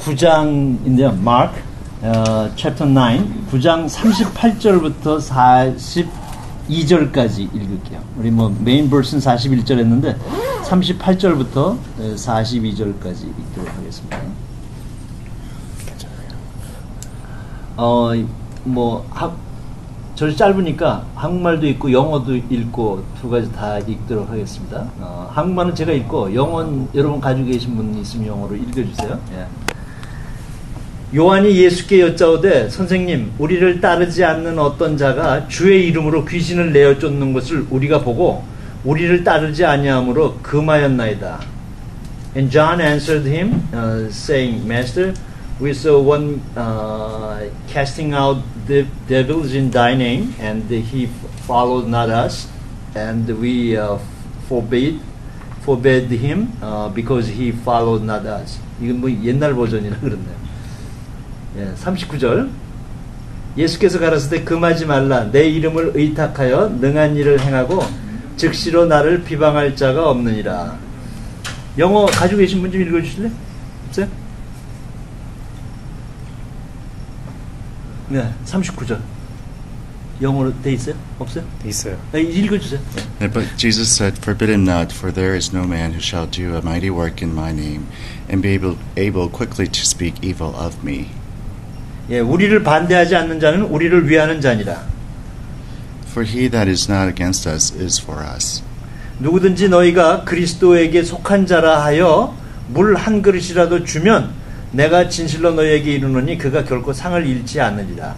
9장인데요. 마크 어, 챕터 9 9장 38절부터 42절까지 읽을게요. 우리 뭐 메인 벌스는 41절 했는데 38절부터 42절까지 읽도록 하겠습니다. 어, 뭐, 하, 절 짧으니까 한국말도 읽고 영어도 읽고 두 가지 다 읽도록 하겠습니다. 어, 한국말은 제가 읽고 영어는 여러분 가지고 계신 분 있으면 영어로 읽어주세요. 예. 요한이 예수께 여짜오되 선생님 우리를 따르지 않는 어떤 자가 주의 이름으로 귀신을 내어 쫓는 것을 우리가 보고 우리를 따르지 아니하므로 금하였나이다. And John answered him, uh, saying, Master, we saw one uh, casting out the devils in thy name, and he followed not us, and we uh, forbade forbade him uh, because he followed not us. 이건 뭐 옛날 버전이라 그렇네요. 예, 39절. 예수께서 가라사대 금하지 말라 내 이름을 의탁하여 능한 일을 행하고 즉시로 나를 비방할 자가 없느니라. 영어 가지고 계신 분 좀 읽어 주실래? 없어요? 네, 39절. 영어로 돼 있어요? 없어요? 있어요. 네, 읽어 주세요. Yeah, But Jesus said, Forbid him not, for there is no man who shall do a mighty work in my name, and be able, able quickly to speak evil of me. 예, 우리를 반대하지 않는 자는 우리를 위하는 자니라. For he that is not against us is for us. 누구든지 너희가 그리스도에게 속한 자라 하여 물 한 그릇이라도 주면 내가 진실로 너희에게 이르노니 그가 결코 상을 잃지 않느니라.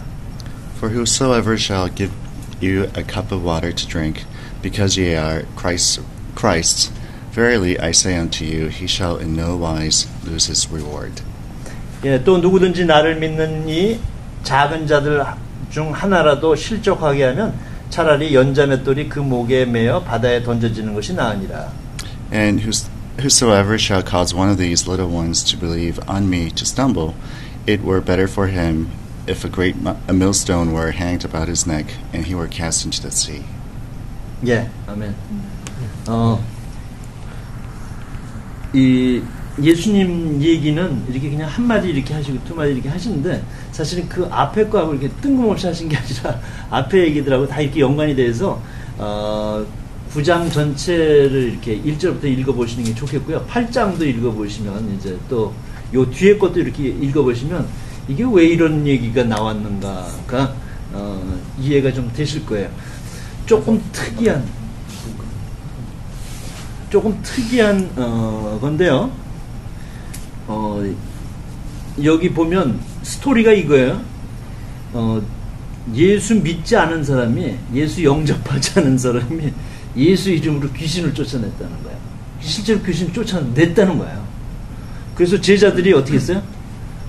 For whosoever shall give you a cup of water to drink, because ye are Christ, Christ's, verily I say unto you, he shall in no wise lose his reward. 예, 또 누구든지 나를 믿는 이 작은 자들 중 하나라도 실족하게 하면 차라리 연자맷돌이 그 목에 매어 바다에 던져지는 것이 나으니라. And whos- whosoever shall cause one of these little ones to believe on me to stumble, it were better for him if a great a millstone were hanged about his neck, and he were cast into the sea. 예, 아멘. 어, 이 예수님 얘기는 이렇게 그냥 한 마디 이렇게 하시고 두 마디 이렇게 하시는데 사실은 그 앞에 거하고 이렇게 뜬금없이 하신 게 아니라 앞에 얘기들하고 다 이렇게 연관이 돼서 어, 9장 전체를 이렇게 1절부터 읽어보시는 게 좋겠고요. 8장도 읽어보시면 이제 또 요 뒤에 것도 이렇게 읽어보시면 이게 왜 이런 얘기가 나왔는가가 어, 이해가 좀 되실 거예요. 조금 특이한 조금 특이한 어, 건데요. 어, 여기 보면 스토리가 이거예요. 어, 예수 믿지 않은 사람이 예수 영접하지 않은 사람이 예수 이름으로 귀신을 쫓아냈다는 거예요. 실제로 귀신을 쫓아냈다는 거예요. 그래서 제자들이 어떻게 했어요?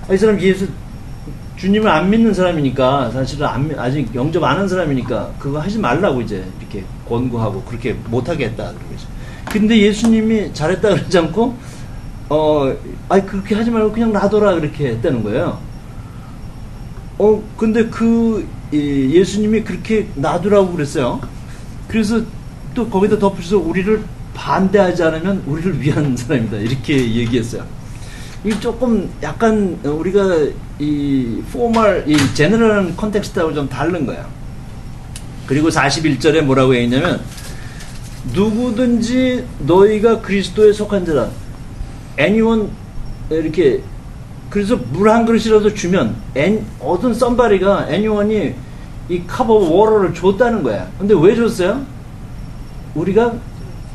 아, 이 사람 예수 주님을 안 믿는 사람이니까 사실은 안, 믿- 아직 영접 안 한 사람이니까 그거 하지 말라고 이제 이렇게 권고하고 그렇게 못하게 했다 그러겠죠. 근데 예수님이 잘했다 그러지 않고 어, 아니 그렇게 하지 말고 그냥 놔둬라 그렇게 했다는 거예요. 어, 근데 그 이, 예수님이 그렇게 놔두라고 그랬어요. 그래서 또 거기다 덧붙여서 우리를 반대하지 않으면 우리를 위한 사람이다 이렇게 얘기했어요. 이 조금 약간 우리가 이 포멀 이 제너럴한 컨텍스트하고 좀 다른 거예요. 그리고 41절에 뭐라고 했냐면 누구든지 너희가 그리스도에 속한 자라 anyone 이렇게 그래서 물 한 그릇이라도 주면 엔, 어떤 썸바리가 anyone이 이컵 오브 워러를 줬다는 거야. 근데 왜 줬어요? 우리가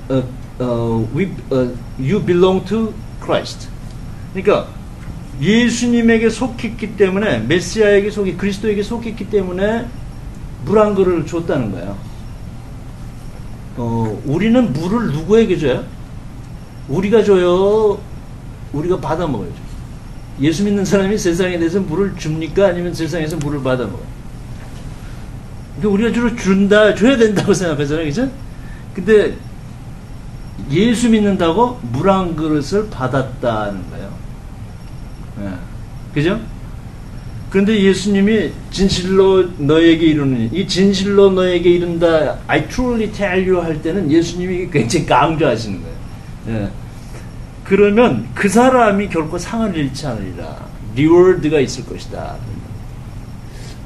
어, 어, we, 어, you belong to Christ. 그러니까 예수님에게 속했기 때문에 메시아에게 속해 그리스도에게 속했기 때문에 물 한 그릇을 줬다는 거예요. 어, 우리는 물을 누구에게 줘요? 우리가 줘요. 우리가 받아 먹어야죠. 예수 믿는 사람이 세상에 대해서 물을 줍니까? 아니면 세상에서 물을 받아 먹어요? 우리가 주로 준다, 줘야 된다고 생각하잖아요. 그죠? 근데 예수 믿는다고 물 한 그릇을 받았다는 거예요. 예. 그죠? 그런데 예수님이 진실로 너에게 이루는 이 진실로 너에게 이룬다 I truly tell you 할 때는 예수님이 굉장히 강조하시는 거예요. 예. 그러면 그 사람이 결코 상을 잃지 않으리라. 리워드가 있을 것이다.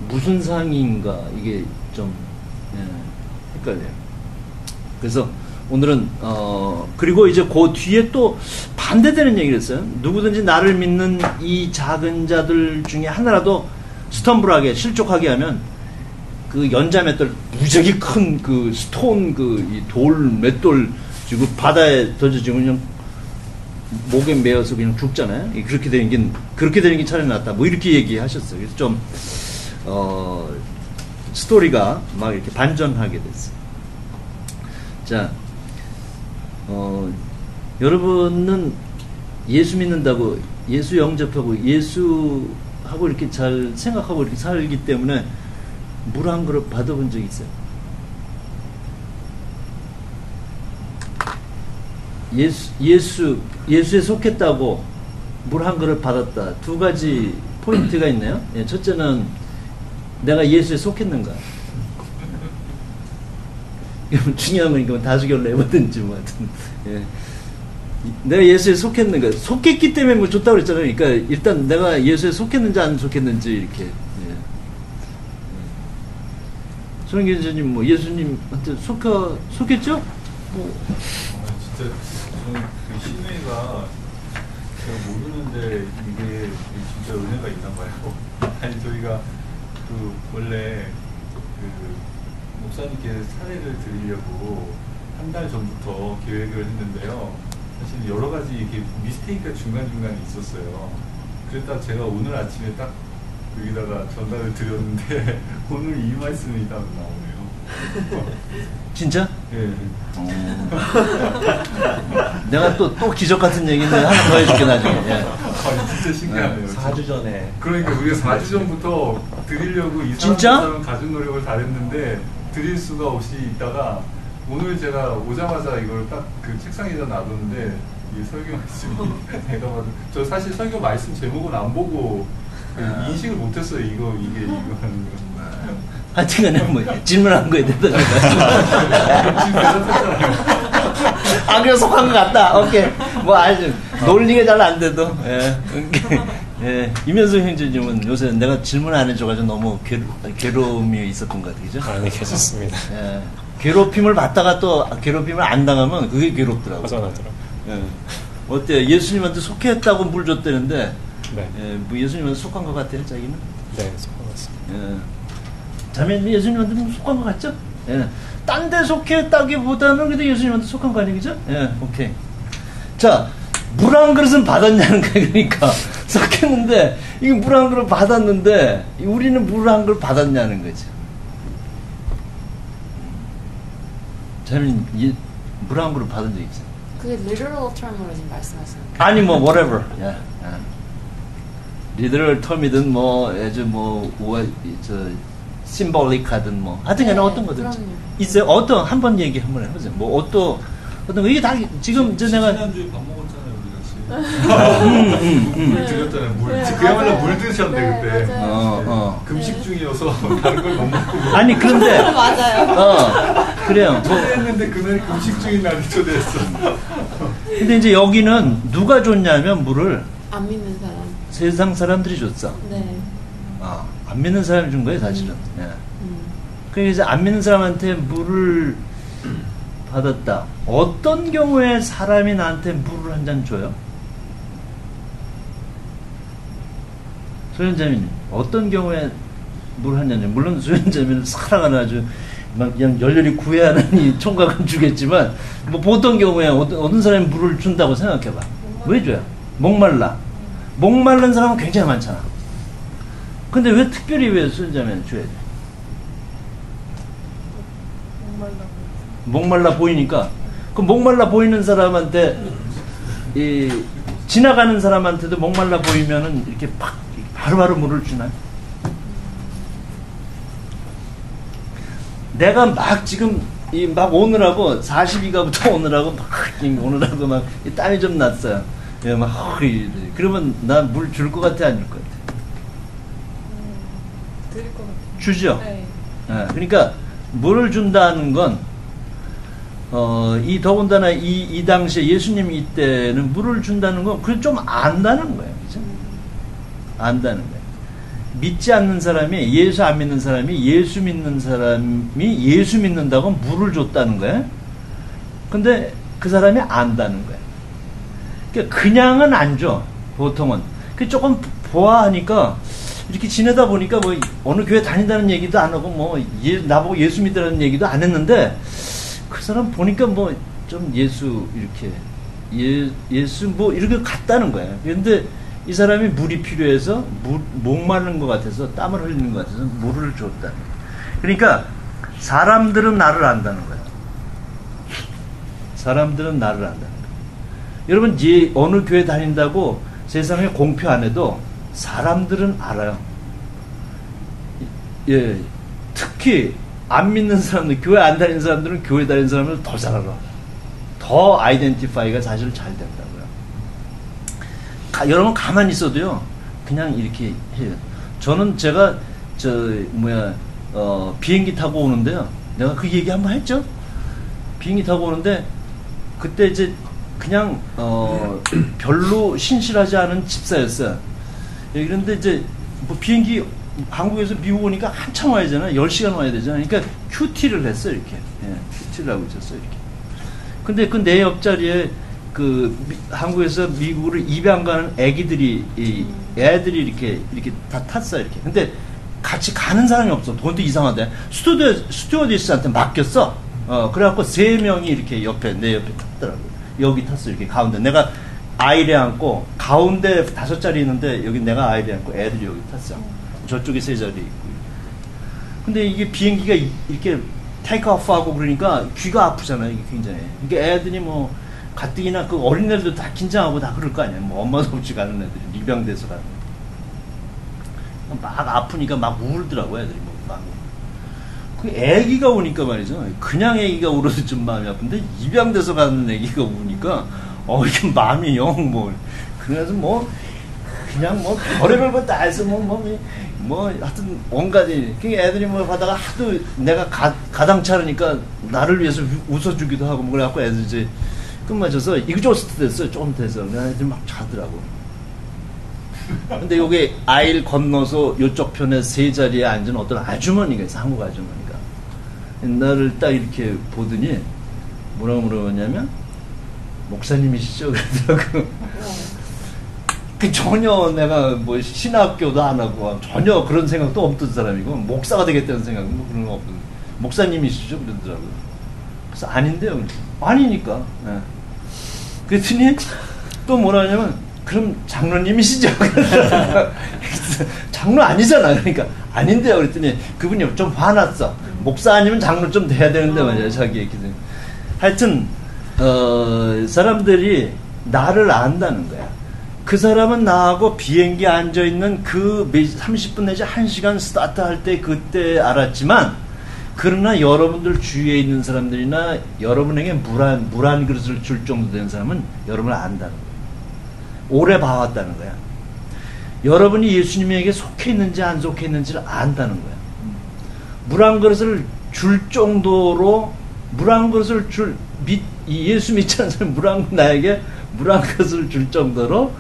무슨 상인가 이게 좀 예, 헷갈려요. 그래서 오늘은 어 그리고 이제 그 뒤에 또 반대되는 얘기를 했어요. 누구든지 나를 믿는 이 작은 자들 중에 하나라도 스텀블하게 실족하게 하면 그 연자 맷돌 무지하게 큰 그 스톤 그 돌 맷돌 지고 바다에 던져지면 그냥 목에 매어서 그냥 죽잖아요. 그렇게 되는 게 그렇게 되는 게 차라리 낫다. 뭐 이렇게 얘기하셨어요. 그래서 좀 어, 스토리가 막 이렇게 반전하게 됐어요. 자, 어, 여러분은 예수 믿는다고 예수 영접하고 예수하고 이렇게 잘 생각하고 이렇게 살기 때문에 물 한 그릇 받아본 적 있어요? 예수, 예수, 예수에 속했다고 물 한 그릇 받았다. 두 가지 포인트가 있네요. 예, 첫째는 내가 예수에 속했는가. 중요한 건 이거 다수결로 해보든지 뭐 하여튼. 예. 내가 예수에 속했는가. 속했기 때문에 뭐 좋다고 그랬잖아요. 그러니까 일단 내가 예수에 속했는지 안 속했는지 이렇게. 예. 손흥기 교수님 뭐 예수님한테 속했죠? 뭐. 아, 진짜 저는 그 신뢰가 제가 모르는데 이게 진짜 은혜가 있나 봐요. 아니 저희가 그 원래 그 목사님께 사례를 드리려고 한 달 전부터 계획을 했는데요. 사실 여러 가지 이렇게 미스테이크가 중간 중간에 있었어요. 그랬다 제가 오늘 아침에 딱 여기다가 전달을 드렸는데 오늘 이 말씀이 딱 나오네요. 진짜? 예. 내가 또, 또 기적 같은 얘기는 하나 더 해줄게, 나중에. 예. 아, 진짜 신기하네요. 4주 전에 그러니까 우리가 4주 전부터 드리려고 이 진짜? 사람처럼 가진 노력을 다 했는데 드릴 수가 없이 있다가 오늘 제가 오자마자 이걸 딱 그 책상에다 놔뒀는데 이 설교 말씀이 내가 봐도 저 사실 설교 말씀 제목은 안 보고 그 아. 인식을 못했어요 이거 이게 이거 하는 거 하여튼간에 뭐 질문한 거에 대답해. 지금 대답했잖아요 아, 그래 속한 것 같다. 오케이. 뭐 아주 논리가 잘 안 돼도. 예. 예. 이면수 형제님은 요새 내가 질문 안 해줘가지고 너무 괴로, 괴로움이 있었던 것 같아요. 그죠? 안에 계셨습니다. 예. 괴롭힘을 받다가 또 괴롭힘을 안 당하면 그게 괴롭더라고요. 벗어나더라고요. 예. 어때요? 예수님한테 속했다고 물 줬다는데, 네. 예, 뭐 예수님한테 속한 것 같아요, 자기는? 네, 속아났습니다. 예. 자매는 예수님한테 뭐 속한 것 같죠? 예. 딴 데 속했다기보다는 그래도 예수님한테 속한 거 아니겠죠? 예, 오케이. 자, 물 한 그릇은 받았냐는 거예요. 그러니까. 속했는데, 이게 물한 그릇 받았는데, 우리는 물 한 그릇 받았냐는 거죠. 저는 물한 그릇 받은 적 있어요. 그게 literal term으로 지금 말씀하시는 거예요? 아니 뭐 whatever. 야, 야. 리더럴 텀이든 뭐 아주 뭐저 심볼릭하든 뭐 하여튼간에 네, 어떤 거든 그럼요. 있어요. 어떤 한 번 얘기 한번 해보세요. 뭐 어떤 어떤 거 이게 다 지금 저 내가 지난주에 밥 먹었잖아요 우리 같이 음, 음, 음. 물 드렸잖아요 물 네, 그야말로. 물 드셨네 네, 그때 맞아요. 어, 어. 금식 중이어서 다른 걸 못 먹고 아니 그런데 맞아요. 어 그래요. 뭐 초대했는데 그날이 금식 중인 날이 초대했어. 근데 이제 여기는 누가 줬냐면 물을 안 믿는 사람. 세상 사람들이 줬어. 네. 아, 안 믿는 사람이 준 거예요 사실은. 예. 음. 그래서 안 믿는 사람한테 물을 받았다. 어떤 경우에 사람이 나한테 물을 한 잔 줘요? 소연자님, 어떤 경우에 물 한 잔 줘요? 물론 소연자님은 사랑하는 아주 막 그냥 열렬히 구애하는 이 총각은 주겠지만, 뭐 보통 경우에 어떤, 어떤 사람이 물을 준다고 생각해봐. 왜 줘요? 목말라. 목마른 사람은 굉장히 많잖아. 근데 왜 특별히 왜 소연자면 줘야 돼? 목말라 보이니까 그 목말라 보이는 사람한테 이 지나가는 사람한테도 목말라 보이면은 이렇게 팍 바로바로 물을 주나요? 내가 막 지금 이 막 오느라고 42가부터 오느라고 막이 오느라고 막이 땀이 좀 났어요. 예, 막 그러면 나 물 줄 것 같아 안 줄 것 같아? 드릴 것 같아요. 주죠. 네. 예, 그러니까 물을 준다는 건 어, 이 더군다나 이, 이 당시에 예수님 이때는 물을 준다는 건 그건 좀 안다는 거예요. 그죠? 안다는 거예요. 믿지 않는 사람이 예수 안 믿는 사람이 예수 믿는 사람이 예수 믿는다고 물을 줬다는 거예요. 근데 그 사람이 안다는 거예요. 그러니까 그냥은 안 줘. 보통은. 그 조금 보아하니까 이렇게 지내다 보니까 뭐 어느 교회 다닌다는 얘기도 안 하고 뭐 예, 나보고 예수 믿으라는 얘기도 안 했는데 그 사람 보니까 뭐 좀 예수 이렇게 예, 예수 뭐 이렇게 갔다는 거예요. 그런데 이 사람이 물이 필요해서 물, 목마른 것 같아서 땀을 흘리는 것 같아서 물을 줬다는 거예요. 그러니까 사람들은 나를 안다는 거예요. 사람들은 나를 안다는 거예요. 여러분 이 어느 교회 다닌다고 세상에 공표 안 해도 사람들은 알아요. 예, 특히 안 믿는 사람들, 교회 안 다니는 사람들은 교회 다니는 사람을 더 잘 알아. 더 아이덴티파이가 사실 잘 된다고요. 가, 여러분 가만히 있어도요, 그냥 이렇게 해요. 저는 제가 저 뭐야 어, 비행기 타고 오는데요. 내가 그 얘기 한번 했죠. 비행기 타고 오는데 그때 이제 그냥 어, 별로 신실하지 않은 집사였어요. 예, 그런데 이제 뭐 비행기 한국에서 미국 오니까 한참 와야 되잖아. 10시간 와야 되잖아. 그러니까 큐티를 했어 이렇게. 예, 큐티를 하고 있었어 이렇게. 근데 그 내 옆자리에 그 미, 한국에서 미국으로 입양 가는 애기들이 이 애들이 이렇게 이렇게 다 탔어 이렇게. 근데 같이 가는 사람이 없어. 돈도 이상하대. 스튜디오 스튜어디스한테 맡겼어. 어 그래갖고 세 명이 이렇게 옆에 내 옆에 탔더라고. 여기 탔어 이렇게 가운데. 내가 아이를 안고 가운데 다섯 자리 있는데 여기 내가 아이를 안고 애들이 여기 탔어. 저쪽에 세 자리 있고. 근데 이게 비행기가 이- 이렇게 테이크 오프하고 그러니까 귀가 아프잖아요. 이게 굉장히. 그러니까 애들이 뭐 가뜩이나 그 어린애들도 다 긴장하고 다 그럴 거 아니에요. 뭐 엄마도 없이 가는 애들이 입양돼서 가는. 막 아프니까 막 울더라고 애들이 뭐 막. 그 애기가 오니까 말이죠. 그냥 애기가 울어도 좀 마음이 아픈데 입양돼서 가는 애기가 우니까 어 이게 마음이 영 뭐. 그래서 뭐 그냥 뭐 별의별 거다 해서 뭐 뭐 뭐 하여튼 온갖이. 그 애들이 뭐 하다가 하도 내가 가, 가당차르니까 나를 위해서 우- 웃어주기도 하고 뭐 그래갖고 애들 이제 끝마쳐서 이그조스트 됐어요 조금 돼서. 그냥 애들 막 자더라고. 근데 요게 아이를 건너서 요쪽 편에 세 자리에 앉은 어떤 아주머니가 있어 한국 아주머니가. 나를 딱 이렇게 보더니 뭐라고 물어봤냐면 목사님이시죠 그러더라고 그 전혀 내가 뭐 신학교도 안 하고 전혀 그런 생각도 없던 사람이고 목사가 되겠다는 생각 뭐 그런 거 없던 목사님이시죠 그러더라고요. 그래서 아닌데요. 아니니까. 예. 그랬더니 또 뭐라 하냐면 그럼 장로님이시죠? 그래서 장로 아니잖아. 그러니까 아닌데요. 그랬더니 그분이 좀 화났어. 목사 아니면 장로 좀 돼야 되는데 말이야. 자기 얘기들. 하여튼 어, 사람들이 나를 안다는 거야. 그 사람은 나하고 비행기 앉아 있는 그 30분 내지 1시간 스타트 할 때 그때 알았지만 그러나 여러분들 주위에 있는 사람들이나 여러분에게 물한 물한 그릇을 줄 정도 된 사람은 여러분을 안다는 거예요. 오래 봐왔다는 거야. 여러분이 예수님에게 속해 있는지 안 속해 있는지를 안다는 거야. 물 한 그릇을 줄 정도로 물 한 그릇을 줄 믿, 이 예수 믿지 않는 사람 물한 나에게 물한 그릇을 줄 정도로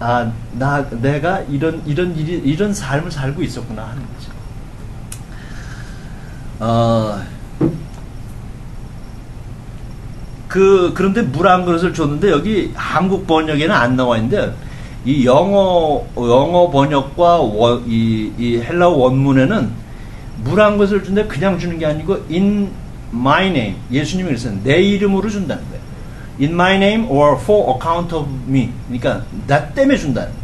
아, 나 내가 이런 이런 일이 이런 삶을 살고 있었구나 하는 거죠. 어, 그 그런데 물 한 그릇을 줬는데 여기 한국 번역에는 안 나와 있는데 이 영어 영어 번역과 원- 이, 이 헬라어 원문에는 물 한 그릇을 준데 그냥 주는 게 아니고 in my name 예수님이 그랬어요 내 이름으로 준다는 거예요. in my name or for account of me 그러니까 나 때문에 준다는 거예요.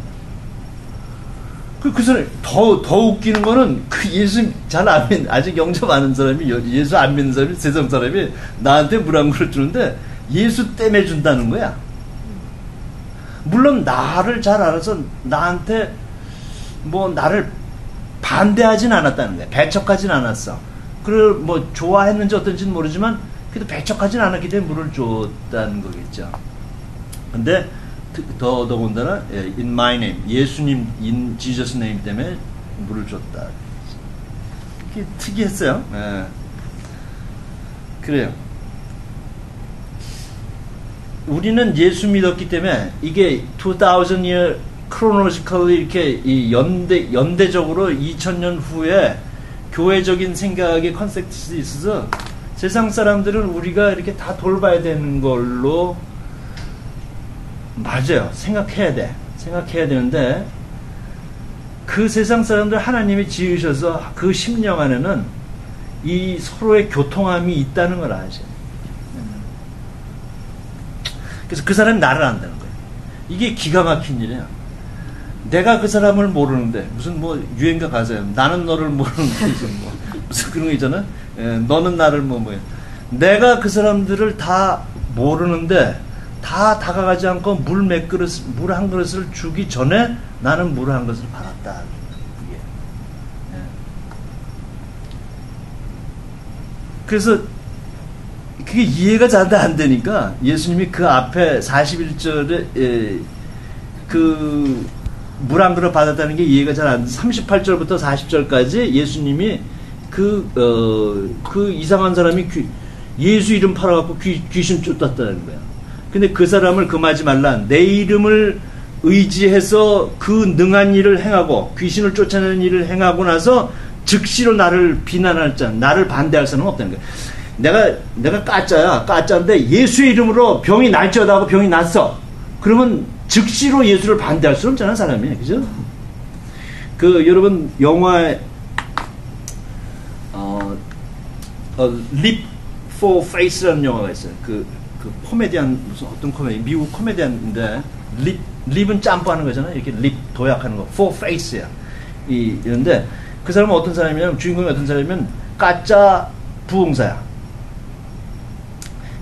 그, 그 사람, 더, 더 웃기는 거는, 그 예수 잘 안 믿는, 아직 영접 아는 사람이, 여- 예수 안 믿는 사람이, 세상 사람이 나한테 물 한 그릇 주는데, 예수 때문에 준다는 거야. 물론, 나를 잘 알아서, 나한테, 뭐, 나를 반대하진 않았다는 거야. 배척하진 않았어. 그걸 뭐, 좋아했는지 어떤지는 모르지만, 그래도 배척하진 않았기 때문에 물을 줬다는 거겠죠. 근데 특- 더 더군다나 예, in my name 예수님 in Jesus name 때문에 물을 줬다. 이게 특이했어요. 예. 그래요. 우리는 예수 믿었기 때문에 이게 2000 year chronologically 이렇게 이 연대 연대적으로 2000년 후에 교회적인 생각의 컨셉이 있어서 세상 사람들은 우리가 이렇게 다 돌봐야 되는 걸로 맞아요. 생각해야 돼. 생각해야 되는데 그 세상 사람들 하나님이 지으셔서 그 심령 안에는 이 서로의 교통함이 있다는 걸 아셔. 그래서 그 사람이 나를 안다는 거예요. 이게 기가 막힌 일이야. 내가 그 사람을 모르는데 무슨 뭐 유행가 가사요. 나는 너를 모르는데 무슨 뭐 무슨 그런 거 있잖아. 예, 너는 나를 뭐 뭐야. 내가 그 사람들을 다 모르는데 다 다가가지 않고 물 몇 그릇 물 한 그릇을 주기 전에 나는 물 한 그릇을 받았다. 예. 그래서 그게 이해가 잘 안 되니까 예수님이 그 앞에 41절에 예, 그 물 한 그릇 받았다는 게 이해가 잘 안 돼. 38절부터 40절까지 예수님이 그, 어, 그 이상한 사람이 귀, 예수 이름 팔아갖고 귀, 귀신 쫓았다는 거야. 근데 그 사람을 금하지 말라. 내 이름을 의지해서 그 능한 일을 행하고 귀신을 쫓아내는 일을 행하고 나서 즉시로 나를 비난할 자, 나를 반대할 사람은 없다는 거야. 내가 내가 까짜야, 까짜인데 예수의 이름으로 병이 날지어다고 병이 났어. 그러면 즉시로 예수를 반대할 수 없잖아 사람이, 그죠? 그 여러분 영화에 어, 어, Leap for Face라는 영화가 있어요. 그, 그 코미디언 무슨 어떤 코미디 미국 코미디언인데 립 립은 짬뽕하는 거잖아요. 이렇게 립 도약하는 거. For Face야. 이 이런데 그 사람은 어떤 사람이냐면 주인공이 어떤 사람이면 가짜 부흥사야.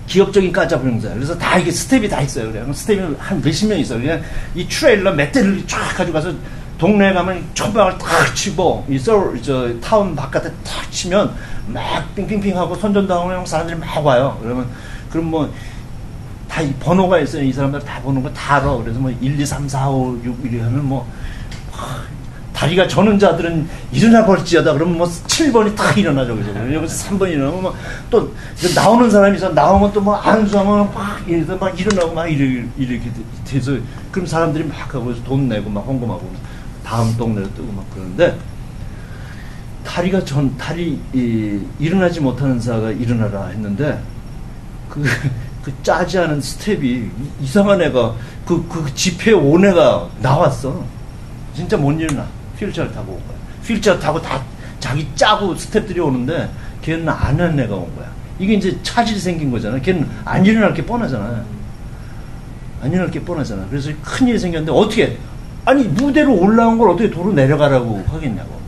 기업적인 가짜 부흥사야. 그래서 다 이게 스텝이 다 있어요. 그래. 스텝이 한 몇십 명 있어. 그냥 이 트레일러 몇 대를 쫙 가지고 가서 동네에 가면 초박을 탁 치고 이 서울 저 타운 바깥에 탁 치면 막 빙빙빙하고 선전당하면 사람들이 막 와요. 그러면 그럼 뭐다이 번호가 있어요. 이 사람들 다 보는 거다 알아. 그래서 뭐 1, 2, 3, 4, 5, 6 이렇게 하면 뭐 하, 다리가 저는 자들은 일어나 볼지어다 그러면 뭐 7번이 탁 일어나죠. 그죠? 여기서 3번이 일어나면 뭐또 나오는 사람이 있어. 나오면 또 뭐 안수하면 막 이래서 막 일어나고 막 이렇게, 이렇게 돼서 그럼 사람들이 막 하고 돈 내고 막 헌금하고 다음 동네로 뜨고 막 그러는데 다리가 전 다리 이, 일어나지 못하는 자가 일어나라 했는데 그, 그 짜지 않은 스텝이 이상한 애가 그, 그 집회 온 애가 나왔어. 진짜 못 일어나. 휠체어 타고 온 거야. 휠체어 타고 다 자기 짜고 스텝들이 오는데 걔는 안 한 애가 온 거야. 이게 이제 차질이 생긴 거잖아. 걔는 안 일어날 게 뻔하잖아. 안 일어날 게 뻔하잖아. 그래서 큰일이 생겼는데 어떻게 아니 무대로 올라온 걸 어떻게 도로 내려가라고 하겠냐고.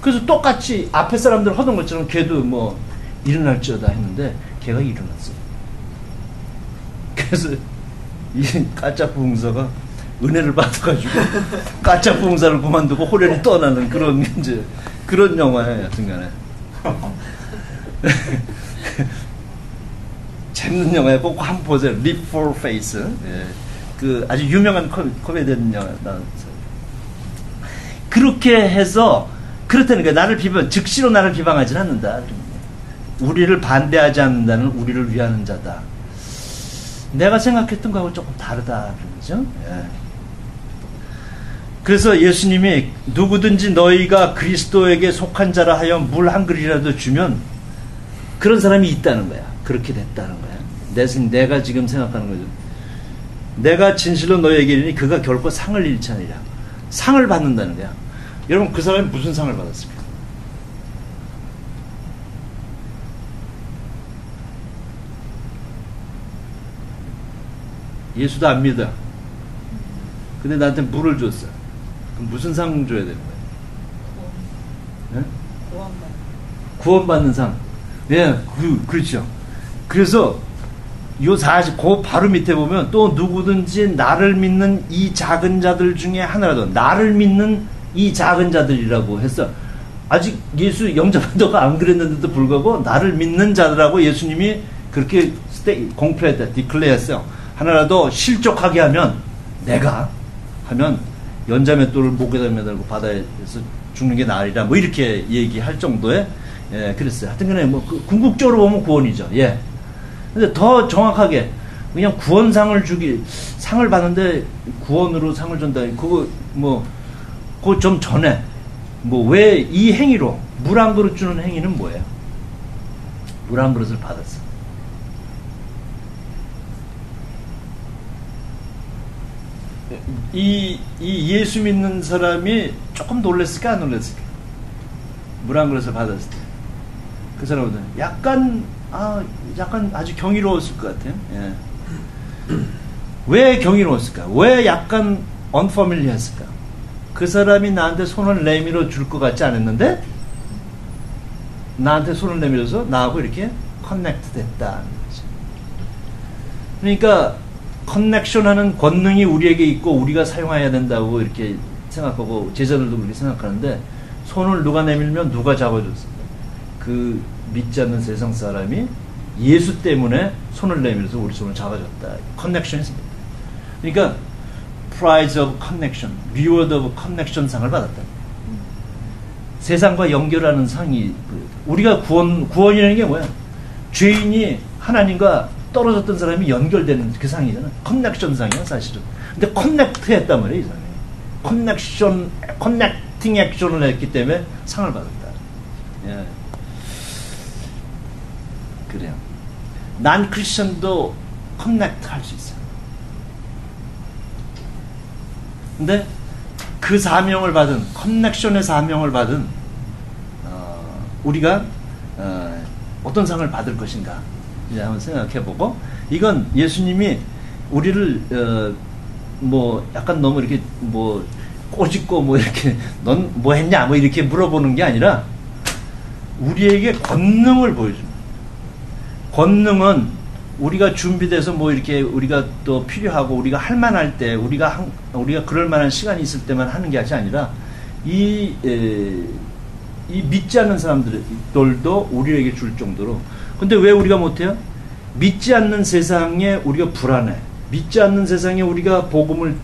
그래서 똑같이 앞에 사람들 하던 것처럼 걔도 뭐 일어날지어다 했는데 걔가 일어났어. 그래서 이 가짜 부흥사가 은혜를 받아가지고 가짜 부흥사를 그만두고 호련히 떠나는 그런 이제 그런 영화예요, 여튼간에. 재밌는 영화에 꼭 한번 보세요. Leap for Face. 예. 그 아주 유명한 코, 코미디언 영화. 그렇게 해서 그렇다는 거야. 나를 비방, 즉시로 나를 비방하진 않는다. 우리를 반대하지 않는다는 우리를 위하는 자다. 내가 생각했던 거하고 조금 다르다. 그죠? 예. 그래서 예수님이 누구든지 너희가 그리스도에게 속한 자라 하여 물 한 그릇이라도 주면 그런 사람이 있다는 거야. 그렇게 됐다는 거야. 내, 내가 지금 생각하는 거죠. 내가 진실로 너희에게 이르니 그가 결코 상을 잃지 않으리라. 상을 받는다는 거야. 여러분 그 사람이 무슨 상을 받았습니까? 예수도 안 믿어. 근데 나한테 물을 줬어. 그럼 무슨 상 줘야 되는 거야? 네? 구원받는 상. 예, 그, 그렇죠. 그래서 요 40, 그 바로 밑에 보면 또 누구든지 나를 믿는 이 작은 자들 중에 하나라도 나를 믿는 이 작은 자들이라고 해서 아직 예수 영접한다고 안 그랬는데도 불구하고 나를 믿는 자들하고 예수님이 그렇게 공표했다, 디클레했어요. 하나라도 실족하게 하면 내가 하면 연자맷돌을 목에다 매달고 바다에서 죽는 게 나으리라 뭐 이렇게 얘기할 정도의 예, 그랬어요. 하여튼 간에 뭐 그, 궁극적으로 보면 구원이죠. 예. 근데 더 정확하게 그냥 구원상을 주기 상을 받는데 구원으로 상을 준다. 그거 뭐 그거 좀 전에 뭐 왜 이 행위로 물 한 그릇 주는 행위는 뭐예요? 물 한 그릇을 받았어. 이, 이 예수 믿는 사람이 조금 놀랬을까 안 놀랬을까? 물 한 그릇을 받았을 때. 그 사람은 약간 아 약간 아주 경이로웠을 것 같아요. 예. 왜 경이로웠을까? 왜 약간 언퍼밀리했을까? 그 사람이 나한테 손을 내밀어 줄 것 같지 않았는데 나한테 손을 내밀어서 나하고 이렇게 커넥트 거죠. 그러니까 커넥션하는 권능이 우리에게 있고 우리가 사용해야 된다고 이렇게 생각하고 제자들도 그렇게 생각하는데 손을 누가 내밀면 누가 잡아줬습니다. 그 믿지 않는 세상 사람이 예수 때문에 손을 내밀어서 우리 손을 잡아줬다. 커넥션했습니다. 그러니까 Prize of Connection, Reward of Connection 상을 받았다. 세상과 연결하는 상이 우리가 구원 구원이라는 게 뭐야? 죄인이 하나님과 떨어졌던 사람이 연결되는 그 상이잖아. 커넥션 상이야 사실은. 근데 커넥트 했단 말이야 이 사람이. 커넥션, 커넥팅 액션을 했기 때문에 상을 받았다. 예. 그래요. 난 크리스천도 커넥트 할 수 있어요. 근데 그 사명을 받은 커넥션의 사명을 받은 어, 우리가 어, 어떤 상을 받을 것인가 이제 한번 생각해보고 이건 예수님이 우리를 어, 뭐 약간 너무 이렇게 뭐 꼬집고 뭐 이렇게 넌 뭐 했냐 뭐 이렇게 물어보는 게 아니라 우리에게 권능을 보여줍니다. 권능은 우리가 준비돼서 뭐 이렇게 우리가 또 필요하고 우리가 할 만할 때 우리가 한, 우리가 그럴 만한 시간이 있을 때만 하는 게 아니라 이, 에, 이 믿지 않는 사람들도 우리에게 줄 정도로 근데 왜 우리가 못해요? 믿지 않는 세상에 우리가 불안해. 믿지 않는 세상에 우리가 복음을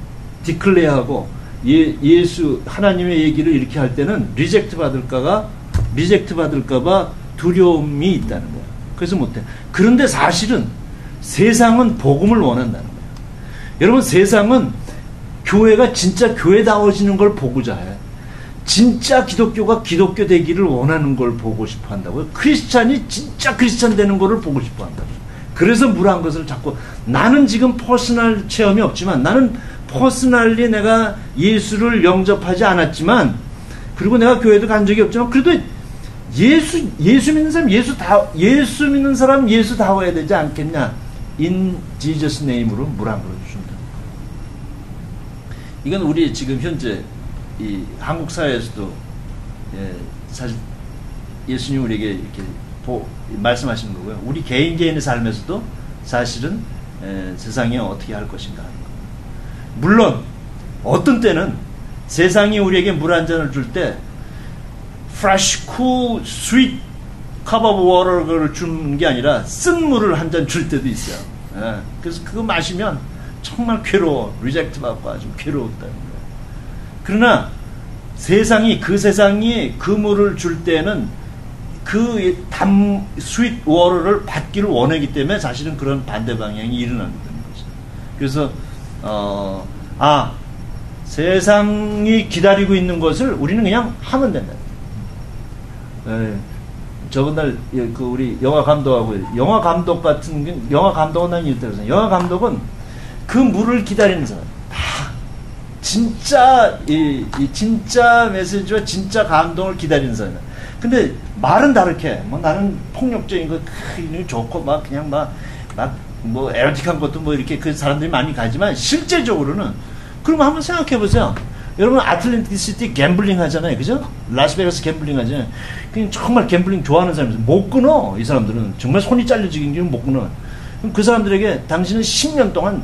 디클레어하고 예, 예수 하나님의 얘기를 이렇게 할 때는 리젝트 받을까가 리젝트 받을까봐 두려움이 있다는 거야. 그래서 못해. 그런데 사실은 세상은 복음을 원한다는 거예요. 여러분 세상은 교회가 진짜 교회다워지는 걸 보고자 해. 진짜 기독교가 기독교 되기를 원하는 걸 보고 싶어 한다고요. 크리스찬이 진짜 크리스찬 되는 거를 보고 싶어 한다고요. 그래서 물한 것을 자꾸 나는 지금 퍼스널 체험이 없지만 나는 퍼스널리 내가 예수를 영접하지 않았지만 그리고 내가 교회도 간 적이 없지만 그래도 예수 예수 믿는 사람 예수 다 예수 믿는 사람 예수 다워야 되지 않겠냐? 인 지저스 네임으로 물한 그릇 주신다. 이건 우리 지금 현재 이 한국 사회에서도 예, 사실 예수님 우리에게 이렇게 보, 말씀하시는 거고요. 우리 개인 개인의 삶에서도 사실은 에, 세상이 어떻게 할 것인가 하는 거. 물론 어떤 때는 세상이 우리에게 물 한 잔을 줄 때 fresh, cool, sweet cup of water를 주는 게 아니라 쓴 물을 한 잔 줄 때도 있어요. 예, 그래서 그거 마시면 정말 괴로워. 리젝트 받고 아주 괴로웠다는 거예요. 그러나 세상이 그 세상이 그 물을 줄 때는 그 담 스윗 워러를 받기를 원하기 때문에 사실은 그런 반대 방향이 일어나는 거죠. 그래서 어, 아 세상이 기다리고 있는 것을 우리는 그냥 하면 된다. 예, 저번 날그 우리 영화 감독하고 영화 감독 같은 영화 감독은 난 이렇다 영화 감독은 그 물을 기다리는 사람. 다 진짜 이, 이 진짜 메시지와 진짜 감동을 기다리는 사람. 근데 말은 다르게 뭐 나는 폭력적인 거 크, 좋고 막 그냥 막 막 뭐 에로틱한 것도 뭐 이렇게 그 사람들이 많이 가지만 실제적으로는 그러면 한번 생각해 보세요. 여러분 아틀랜틱 시티 갬블링 하잖아요. 그죠? 라스베가스 갬블링 하잖아요. 그냥 정말 갬블링 좋아하는 사람들 못 끊어. 이 사람들은 정말 손이 잘려지긴 못 끊어. 그럼 그 사람들에게 당신은 10년 동안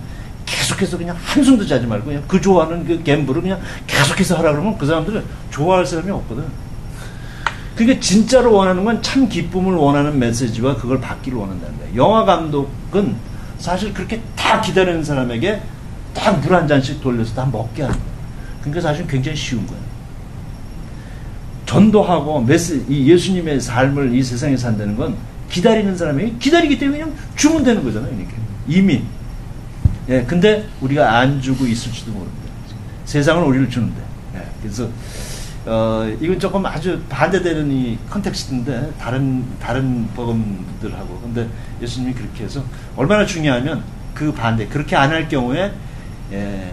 계속해서 그냥 한숨도 자지 말고 그냥 그 좋아하는 그 갬블을 그냥 계속해서 하라 그러면 그 사람들은 좋아할 사람이 없거든. 그게 진짜로 원하는 건 참 기쁨을 원하는 메시지와 그걸 받기를 원한다는 거예요. 영화 감독은 사실 그렇게 다 기다리는 사람에게 딱물한 잔씩 돌려서 다 먹게 하는 거예요. 그러니까 사실 굉장히 쉬운 거예요. 전도하고 메시, 이 예수님의 삶을 이 세상에 산다는 건 기다리는 사람이 기다리기 때문에 그냥 주면 되는 거잖아요. 이렇게. 이미 예, 근데 우리가 안 주고 있을지도 모릅니다. 세상은 우리를 주는데. 예, 그래서 어, 이건 조금 아주 반대되는 이 컨텍스트인데 다른 다른 복음들하고 근데 예수님이 그렇게 해서 얼마나 중요하면 그 반대 그렇게 안 할 경우에 예,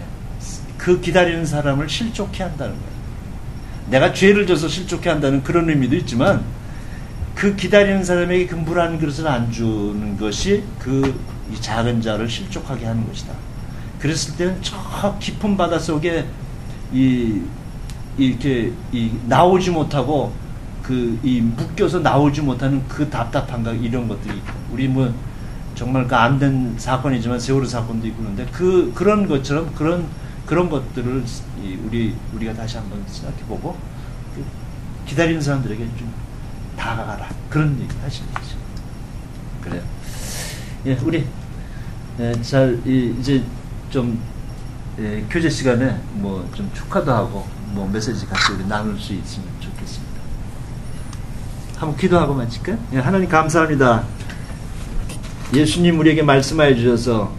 그 기다리는 사람을 실족해 한다는 거예요. 내가 죄를 져서 실족해 한다는 그런 의미도 있지만 그 기다리는 사람에게 그물한 그릇을 안 주는 것이 그 이 작은 자를 실족하게 하는 것이다. 그랬을 때는 저 깊은 바다 속에 이 이렇게 이 나오지 못하고 그 이 묶여서 나오지 못하는 그 답답함과 이런 것들이 우리 뭐 정말 그 안 된 사건이지만 세월호 사건도 있고 그런데 그 그런 것처럼 그런 그런 것들을 이 우리 우리가 다시 한번 생각해보고 그 기다리는 사람들에게 좀 다가가라 그런 얘기 하시는 거죠. 그래요. 예, 우리 예, 잘 이, 이제 좀 예, 교제 시간에 뭐 좀 축하도 하고 뭐 메시지 같이 우리 나눌 수 있으면 좋겠습니다. 한번 기도하고 마칠까요? 예, 하나님 감사합니다. 예수님 우리에게 말씀하여 주셔서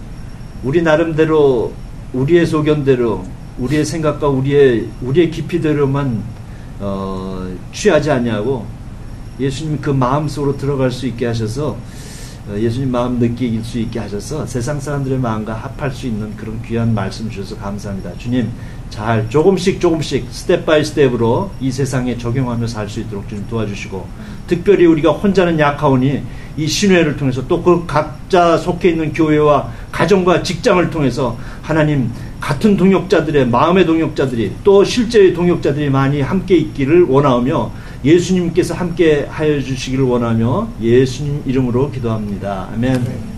우리 나름대로 우리의 소견대로 우리의 생각과 우리의 우리의 깊이대로만 어, 취하지 아니하고 예수님 그 마음 속으로 들어갈 수 있게 하셔서 어, 예수님 마음 느낄 수 있게 하셔서 세상 사람들의 마음과 합할 수 있는 그런 귀한 말씀 주셔서 감사합니다. 주님 잘 조금씩 조금씩 스텝 바이 스텝으로 이 세상에 적용하며 살 수 있도록 주님 도와주시고 특별히 우리가 혼자는 약하오니 이 신회를 통해서 또 그 각자 속해 있는 교회와 가정과 직장을 통해서 하나님 같은 동역자들의 마음의 동역자들이 또 실제의 동역자들이 많이 함께 있기를 원하며 예수님께서 함께 하여 주시기를 원하며 예수님 이름으로 기도합니다. 아멘.